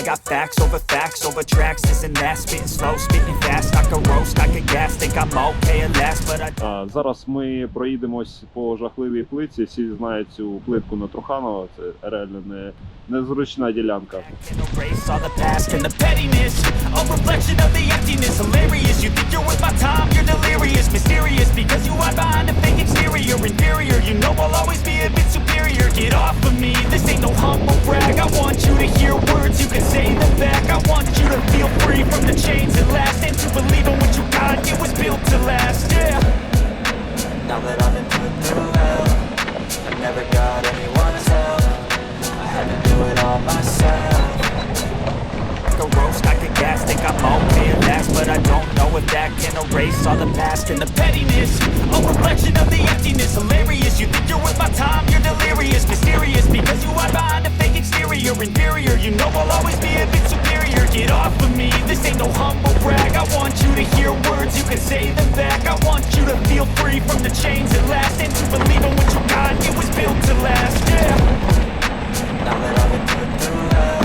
I got facts over facts over tracks, this and that Spitting slow, spitting fast, I can roast, I can gas Think I'm okay at last, but I А, Зараз ми проїдемось по жахливій плитці. Всі знають цю плитку на Труханова. Це реально не, незручна ділянка. can erase all the past and the pettiness A reflection of the emptiness, hilarious You think you're worth my time, you're delirious Mysterious, because you hide behind a fake exterior Inferior, you know I'll always be a bit superior Get off of me, this brag. I want you to hear words, you can say them back. I want you to feel free from the chains that last. And to believe in what you got, it was built to last, yeah. Now that I've been put through hell I never got anyone's help. I had to do it all myself. Like a roast, I can gas, think I'm okay at last But I don't know if that can erase all the past and the pettiness. A reflection of the emptiness, hilarious. You think you're worth my time, you're delirious. Mysterious, because you hide behind a exterior Inferior, you know I'll always be a bit superior. Get off of me, this ain't no humble brag. I want you to hear words, you can say them back. I want you to feel free from the chains that last. And to believe in what you got, it was built to last, yeah. Now that I've been through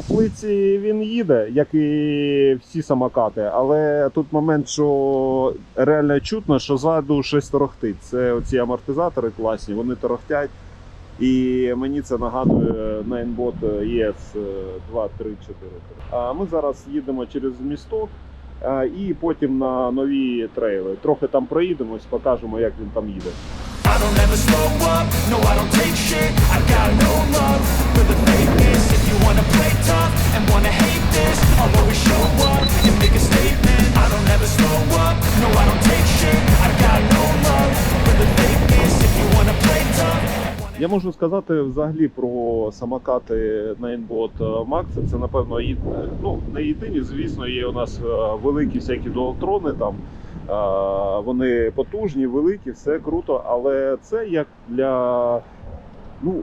По плиці він їде, як і всі самокати, але тут момент, що реально чутно, що ззаду щось торохтить. Це оці амортизатори класні, вони торохтять. І мені це нагадує Найнбот ES 2, 3, 4. А ми зараз їдемо через місток і потім на нові трейли. Трохи там проїдемось, покажемо, як він там їде. I don't ever slow up, no I don't take shit I got no love for the fakeness you wanna play tough and wanna hate this I'll always show up and make a statement I don't ever slow up, no I don't take shit I got no love for the fakeness If you wanna play tough Я можу сказати взагалі про самокати Ninebot Max. Це напевно ну, не єдині. Звісно, є у нас е, великі всякі дуалтрони там. е, Вони потужні, великі, все круто, але це як для ну, е,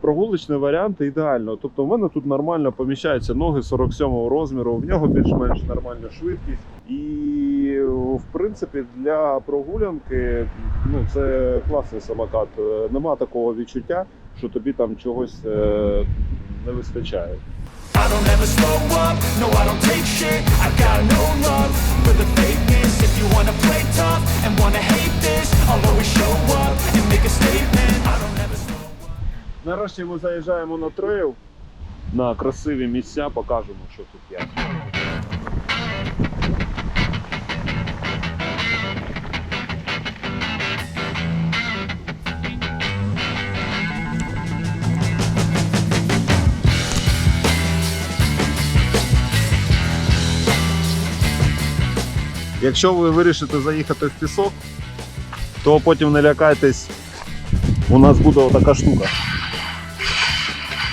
прогулочний варіант ідеально. Тобто, в мене тут нормально поміщаються ноги 47 розміру, в нього більш-менш нормальна швидкість. І в принципі для прогулянки ну, це класний самокат. Е, Нема такого відчуття, що тобі там чогось е, не вистачає. I don't ever slow up, no I don't take shit I got no love for the fakeness If you wanna Нарешті ми заїжджаємо на трейл на красиві місця, покажемо, що тут є. Якщо ви вирішите заїхати в пісок, то потім не лякайтесь, у нас буде отака штука.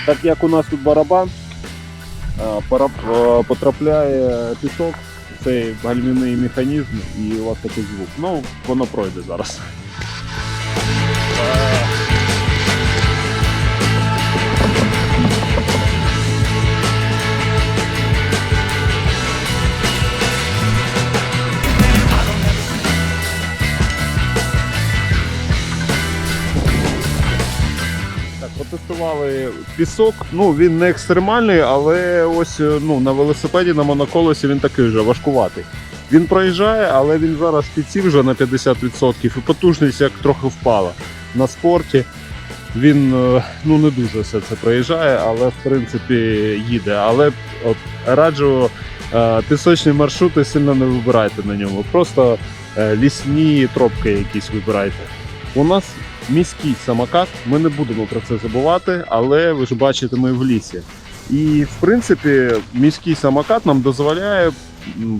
Так як у нас тут барабан, потрапляє пісок, цей гальмівний механізм і у вас такий звук. Ну, воно пройде зараз. Протестували пісок. Ну він не екстремальний, але ось е, ну, на велосипеді, на моноколесі він такий вже важкуватий. Він проїжджає, але він зараз підсів вже на 50% і потужність як трохи впала. На спорті він е, ну, не дуже все це проїжджає, але в принципі їде. Але от, раджу е, пісочні маршрути сильно не вибирайте на ньому. Просто лісні тропки якісь вибирайте. У нас міський самокат. Ми не будемо про це забувати, але ви ж бачите, ми в лісі. І в принципі, міський самокат нам дозволяє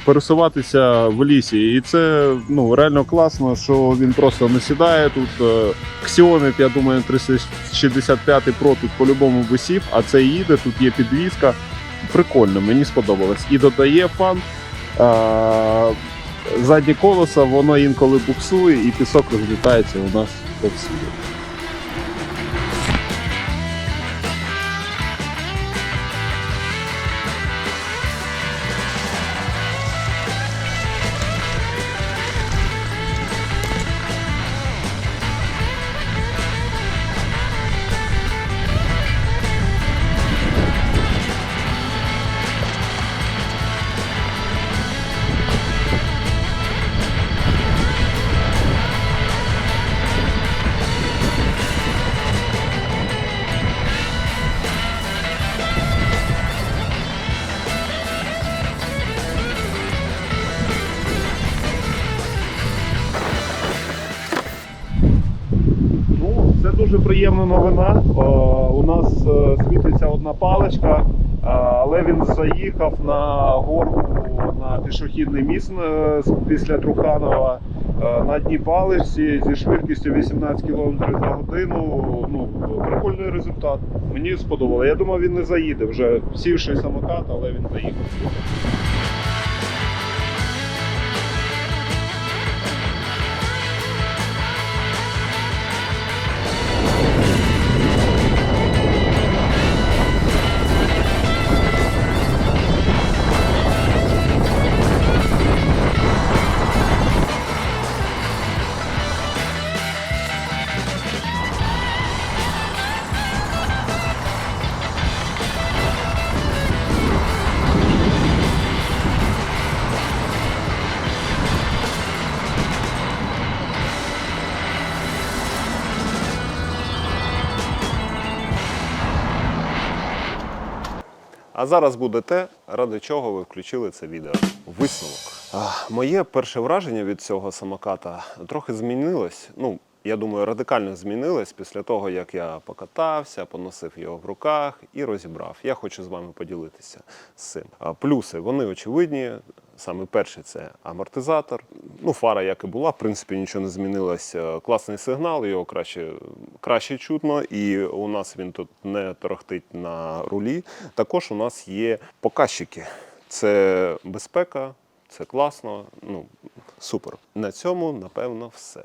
пересуватися в лісі. І це ну реально класно, що він просто не сідає тут. е, Xiaomi, я думаю, 365 Pro тут по-любому висів, а це їде, тут є підвізка. Прикольно, мені сподобалось. І додає фан. А, колеса воно інколи буксує і пісок розлітається у нас повсюди. Дуже новина. О, у нас е, світиться одна паличка, е, але він заїхав на горку на пішохідний міст е, після Труханова е, на дні паличці зі швидкістю 18 км за годину. Ну, прикольний результат. Мені сподобалося. Я думав, він не заїде вже сівший самокат, але він заїхав. А зараз буде те, ради чого ви включили це відео. Висновок. Моє перше враження від цього самоката трохи змінилось. Ну, я думаю, радикально змінилось після того, як я покатався, поносив його в руках і розібрав. Я хочу з вами поділитися з цим. Плюси вони очевидні. Саме перший це амортизатор. Ну, фара, як і була, в принципі, нічого не змінилось. Е, Класний сигнал, його краще, краще чутно, і у нас він тут не торохтить на рулі. Також у нас є показчики. Це безпека, це класно. Ну, супер. На цьому, напевно, все.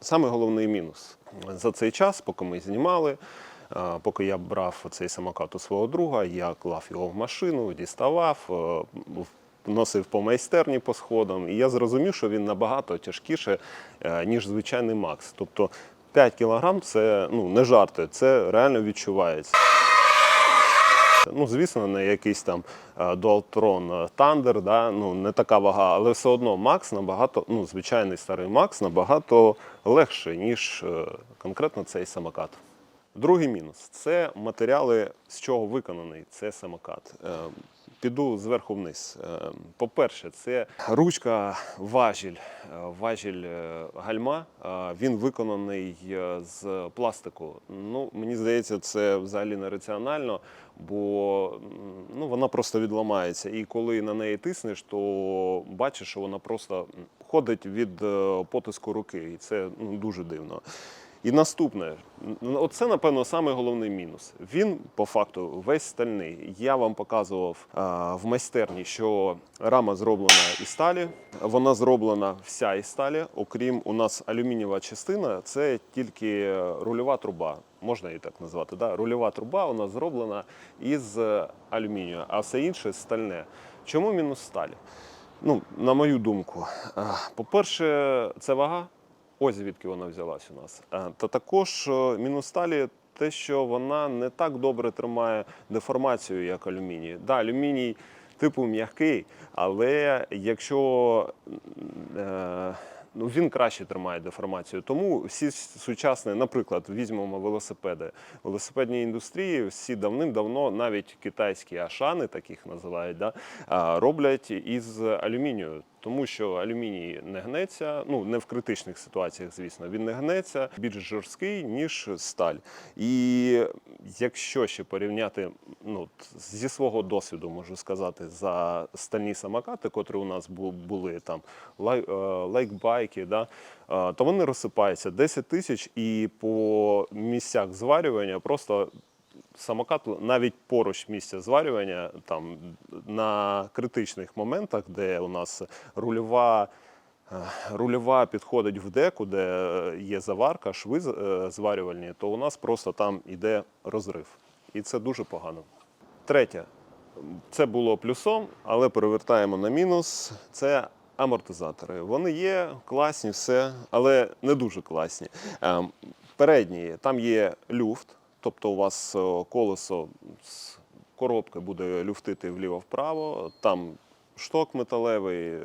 Саме головний мінус. За цей час, поки ми знімали, е, поки я брав цей самокат у свого друга, я клав його в машину, діставав, е, носив по майстерні по сходам, і я зрозумів, що він набагато тяжкіше, е, ніж звичайний Макс. Тобто 5 кілограм це ну, не жарти, це реально відчувається. Ну, звісно, не якийсь там е, Dualtron Thunder, да? ну, не така вага, але все одно Max набагато, ну, звичайний старий Max набагато легший, ніж е, конкретно цей самокат. Другий мінус це матеріали, з чого виконаний цей самокат. Піду зверху вниз. Е, По-перше, це ручка важіль, е, важіль е, гальма. Він виконаний з пластику. Ну, мені здається, це взагалі нераціонально, бо ну, вона просто відламається. І коли на неї тиснеш, то бачиш, що вона просто ходить від потиску руки. І це ну, дуже дивно. І наступне, оце, напевно, саме головний мінус. Він по факту весь стальний. Я вам показував а, в майстерні, що рама зроблена із сталі. Вона зроблена вся із сталі. Окрім у нас алюмінієва частина, це тільки рульова труба. Можна її так назвати. Да? Рульова труба вона зроблена із алюмінію, а все інше стальне. Чому мінус сталі? Ну, на мою думку, по-перше, це вага. Ось звідки вона взялась у нас. Е, Та також е, мінус сталі те, що вона не так добре тримає деформацію, як алюміній. Да, алюміній типу м'який, але якщо е, ну, він краще тримає деформацію. Тому всі сучасні, наприклад, візьмемо велосипеди. В велосипедній індустрії всі давним-давно, навіть китайські ашани, таких називають, да, роблять із алюмінію. Тому що алюміній не гнеться, ну не в критичних ситуаціях, звісно, він не гнеться, більш жорсткий, ніж сталь. І якщо ще порівняти ну, зі свого досвіду, можу сказати, за стальні самокати, котрі у нас були там е, лайкбайки, да, е, то вони розсипаються 10 тисяч і по місцях зварювання просто самокат навіть поруч місця зварювання, там на критичних моментах, де у нас рульова. е, Рульова підходить в деку, де е, є заварка, шви е, зварювальні, то у нас просто там іде розрив. І це дуже погано. Третє, це було плюсом, але перевертаємо на мінус. Це амортизатори. Вони є класні, все, але не дуже класні. Ем, Передні, там є люфт, тобто у вас е, колесо з коробки буде люфтити вліво-вправо, там шток металевий,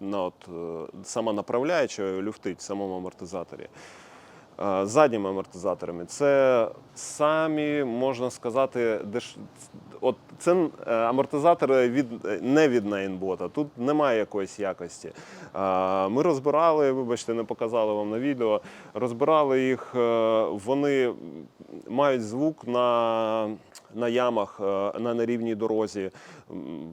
на от, е, сама направляюча люфтить в самому амортизаторі. Е, Задніми амортизаторами це самі, можна сказати, деш... от це е, амортизатори від не від Найнбота. Тут немає якоїсь якості. Е, Ми розбирали, вибачте, не показали вам на відео. Розбирали їх. Вони мають звук на, на ямах, е, на нерівній дорозі,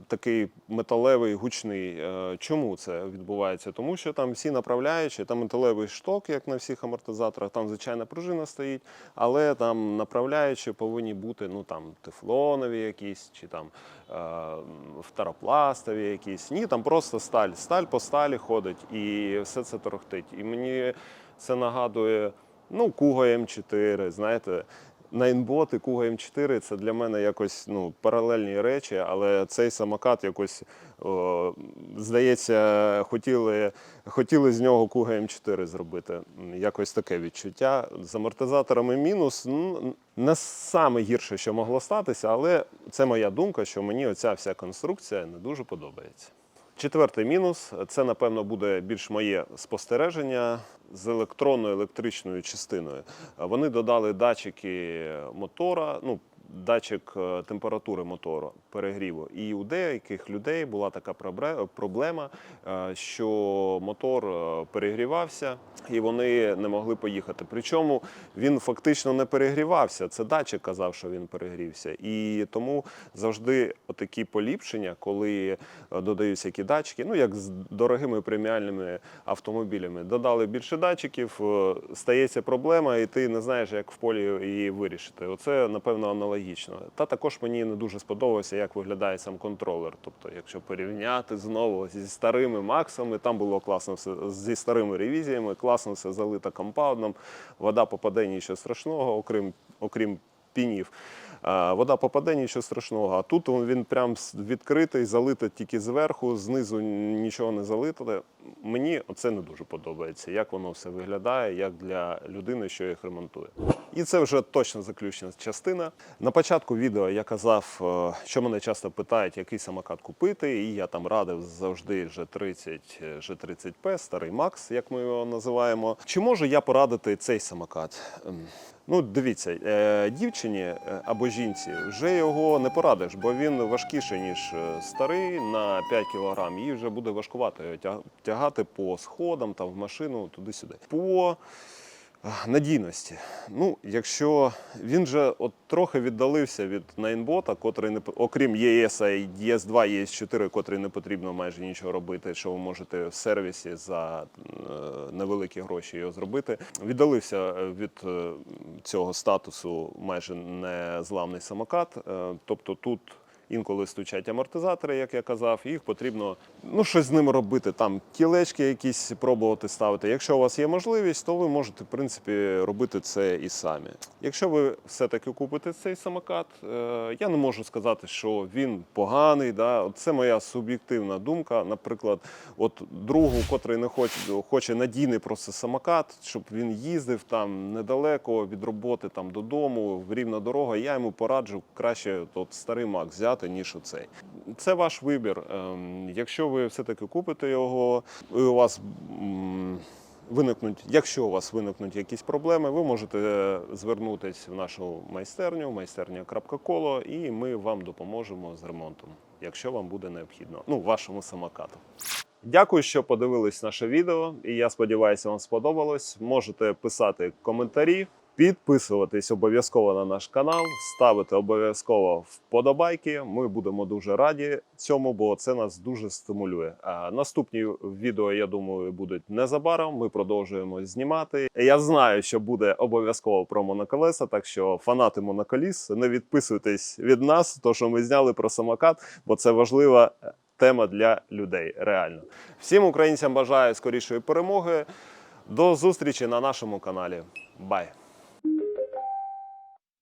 такий металевий, гучний. Е, Чому це відбувається? Тому що там всі направляючі, там металевий шток, як на всіх амортизаторах, там звичайна пружина стоїть, але там направляючі повинні бути ну там тефлонові якісь чи там е, якісь. Ні, там просто сталь. Сталь по сталі ходить і все це торохтить. І мені це нагадує ну, Куго М4, знаєте. Найнбот і Куга М4 це для мене якось ну, паралельні речі, але цей самокат якось, о, здається, хотіли, хотіли з нього Куга М4 зробити. Якось таке відчуття. З амортизаторами мінус ну, не саме гірше, що могло статися, але це моя думка, що мені оця вся конструкція не дуже подобається. Четвертий мінус це, напевно, буде більш моє спостереження з електронною електричною частиною. Вони додали датчики мотора, ну, датчик е, температури мотору, перегріву. І у деяких людей була така проблема, е, що мотор е, перегрівався і вони не могли поїхати. Причому він фактично не перегрівався. Це датчик казав, що він перегрівся. І тому завжди такі поліпшення, коли додаються які датчики, ну як з дорогими преміальними автомобілями, додали більше датчиків, стається проблема, і ти не знаєш, як в полі її вирішити. Оце напевно аналогічно. Та також мені не дуже сподобалося, як виглядає сам контролер. Тобто, якщо порівняти знову зі старими максами, там було класно все зі старими ревізіями, класно все залито компаундом, вода попаде нічого страшного, окрім окрім пінів. А, Вода попаде, нічого страшного. А тут він прям відкритий, залитий тільки зверху, знизу нічого не залито. Мені це не дуже подобається, як воно все виглядає, як для людини, що їх ремонтує. І це вже точно заключна частина. На початку відео я казав, е, що мене часто питають, який самокат купити, і я там радив завжди G30, е, G30P, старий Макс, як ми його називаємо. Чи можу я порадити цей самокат? Ну, дивіться, е, дівчині е, або жінці вже його не порадиш, бо він важкіший, ніж е, старий на 5 кг. Їй вже буде важкувато його тягати по сходам, там, в машину, туди-сюди. По надійності. Ну, якщо він же от трохи віддалився від найнбота, котрий не окрім ЄС, ЄС2, ЄС4, котрий не потрібно майже нічого робити, що ви можете в сервісі за е, невеликі гроші його зробити. Віддалився е, від е, цього статусу майже незламний самокат. Тобто тут Інколи стучать амортизатори, як я казав, їх потрібно ну, щось з ними робити. Там кілечки якісь пробувати ставити. Якщо у вас є можливість, то ви можете в принципі робити це і самі. Якщо ви все-таки купите цей самокат, е, я не можу сказати, що він поганий. Да? Це моя суб'єктивна думка. Наприклад, от другу, котрий не хоче, хоче надійний просто самокат, щоб він їздив там недалеко від роботи там додому, рівна дорога. Я йому пораджу краще от старий Мак взяти, ніж оцей. Це ваш вибір. Ем, Якщо ви все-таки купите його, і у вас. Виникнуть, якщо у вас виникнуть якісь проблеми, ви можете е, звернутися в нашу майстерню, майстерня.коло, і ми вам допоможемо з ремонтом, якщо вам буде необхідно. Ну, вашому самокату. Дякую, що подивились наше відео, і я сподіваюся, вам сподобалось. Можете писати коментарі, підписуватись обов'язково на наш канал, ставити обов'язково вподобайки. Ми будемо дуже раді цьому, бо це нас дуже стимулює. А наступні відео, я думаю, будуть незабаром. Ми продовжуємо знімати. Я знаю, що буде обов'язково про моноколеса, так що фанати моноколіс, не відписуйтесь від нас, то що ми зняли про самокат, бо це важлива тема для людей. Реально. Всім українцям бажаю скорішої перемоги. До зустрічі на нашому каналі. Бай!